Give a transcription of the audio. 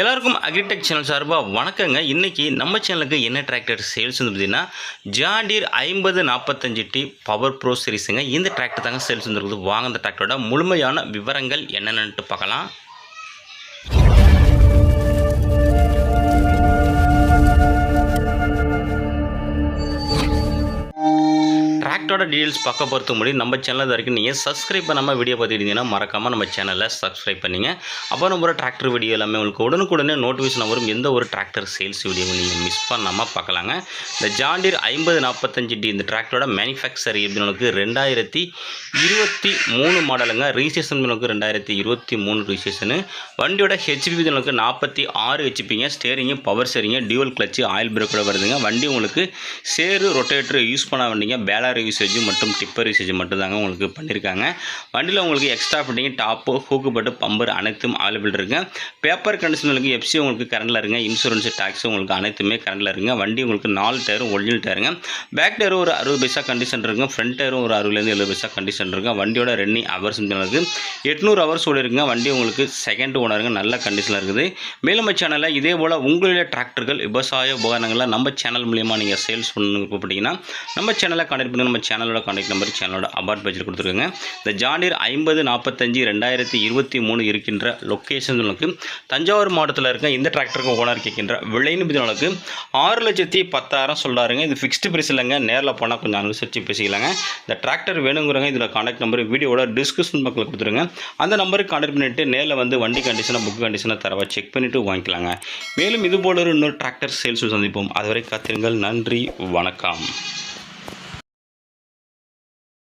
எல்லாருக்கும் agritech channel சார்பாக வணக்கங்க. இன்றைக்கி நம்ம சேனலுக்கு என்ன டிராக்டர் சேல்ஸ் வந்து பார்த்திங்கன்னா ஜாண்டீர் ஐம்பது நாற்பத்தஞ்சு டி பவர் ப்ரோ சீரிஸுங்க இந்த டிராக்டர் தாங்க சேல்ஸ் வந்துருக்குது வாங்க இந்த டிராக்டரோட முழுமையான விவரங்கள் என்னென்னட்டு பார்க்கலாம். டிராக்டரோட டீடைல்ஸ் பார்க்க பொறுத்த முடியும் நம்ம சேனல் வரைக்கும் நீங்கள் சப்ஸ்கிரைப் பண்ணாமல் வீடியோ பார்த்துக்கிட்டீங்கன்னா மறக்காமல் நம்ம சேனலை சப்ஸ்கிரைப் பண்ணிங்க. அப்போ நம்ம ஒரு டிராக்டர் வீடியோ எல்லாமே உங்களுக்கு உடனுக்குடனே நோட்டிஃபிகேஷன் வரும். எந்த ஒரு டிராக்டர் சேல்ஸ் வீடியோவும் நீங்கள் மிஸ் பண்ணாமல் பார்க்கலாங்க. இந்த ஜாண்டியர் ஐம்பது நாற்பத்தஞ்சு டி இந்த டிராக்டரோட மேனுஃபேக்சர் உங்களுக்கு ரெண்டாயிரத்தி இருபத்தி மூணு மாடலுங்க ரிஜிஸ்ட்ரேஷன் உங்களுக்கு ரெண்டாயிரத்தி இருபத்தி மூணு ரிஜிஸ்ட்ரேஷனு வண்டியோட ஹெச்பி உங்களுக்கு நாற்பத்தி ஆறு ஹெச்பிங்க steering power steering dual clutch oil பிரேக்கோட வருதுங்க. வண்டி உங்களுக்கு சேரு ரொட்டேட்டர் யூஸ் பண்ண வண்டிங்க. பேலர் யூசேஜ் மற்றும் டிப்பர் யூசேஜ் மட்டும்தாங்க உங்களுக்கு பண்ணியிருக்காங்க வண்டியில் உங்களுக்கு எக்ஸ்ட்ரா ஃபிட்டிங் டாப்பு ஹூக்கு பட்டு பம்பர் அனைத்தும் அவைலபிள் இருக்குது பேப்பர் கண்டிஷனுக்கு எஃப்சி உங்களுக்கு கரண்டில் இருங்க. இன்சூரன்ஸ் டேக்ஸ் உங்களுக்கு அனைத்துமே கரண்டில் இருங்க. வண்டி உங்களுக்கு நாலு டயரும் ஒரிஜினல் டயருங்க பேக் டயரும் ஒரு அறுபது பைசா கண்டிஷன் இருக்குங்க ஃப்ரண்ட் டயரும் ஒரு அறுபதுலேருந்து எழுபது பைசா கண்டிஷன் இருக்குங்க வண்டியோட ரன்னிங் ஹவர்ஸ் இருக்குது எட்நூறு ஹவர்ஸ் ஓடி இருக்குங்க. வண்டி உங்களுக்கு செகண்ட் ஓனருங்க நல்ல கண்டிஷனில் இருக்குது. மேலும் சேனலில் இதே போல் உங்களுடைய டிராக்டர்கள் விவசாய உபகரணங்களை நம்ம சேனல் மூலியமாக நீங்கள் சேல்ஸ் பண்ணணும் கூப்பிட்டீங்கன்னா நம்ம சேனலை கனெக்ட் பண்ணி நம்ம சேனலோட காண்டாக்ட் நம்பர் சேனலோட அபார்ட் பட்ஜெட் கொடுத்துருக்கோங்க. இந்த ஜாண்டியர் ஐம்பது நாற்பத்தஞ்சு ரெண்டாயிரத்தி இருபத்தி மூணு இருக்கின்ற லொக்கேஷன் உங்களுக்கு தஞ்சாவூர் மாவட்டத்தில் இருக்க இந்த டிராக்டருக்கு ஓனர் கேட்கின்ற விலைன்னு பதினாலுக்கு ஆறு லட்சத்தி பத்தாயிரம் சொல்கிறாருங்க இது ஃபிக்ஸ்டு பிரைஸ் இல்லைங்க. நேரில் போனால் கொஞ்சம் அனுசரித்து பேசிக்கலாங்க. இந்த டிராக்டர் வேணுங்கிறவங்க இதில் காண்டாக்ட் நம்பர் வீடியோட டிஸ்கிரிப்ஷன் பக்கத்தில் கொடுத்துருங்க. அந்த நம்பருக்கு காண்டாக்ட் பண்ணிவிட்டு நேரில் வந்து வண்டி கண்டிஷனை புக் கண்டிஷனை தரவா செக் பண்ணிவிட்டு வாங்கிக்கலாங்க. மேலும் இது போல ஒரு இன்னொரு டிராக்டர் சேல்ஸ் சந்திப்போம். அதுவரை காத்திருங்கள். நன்றி. வணக்கம்.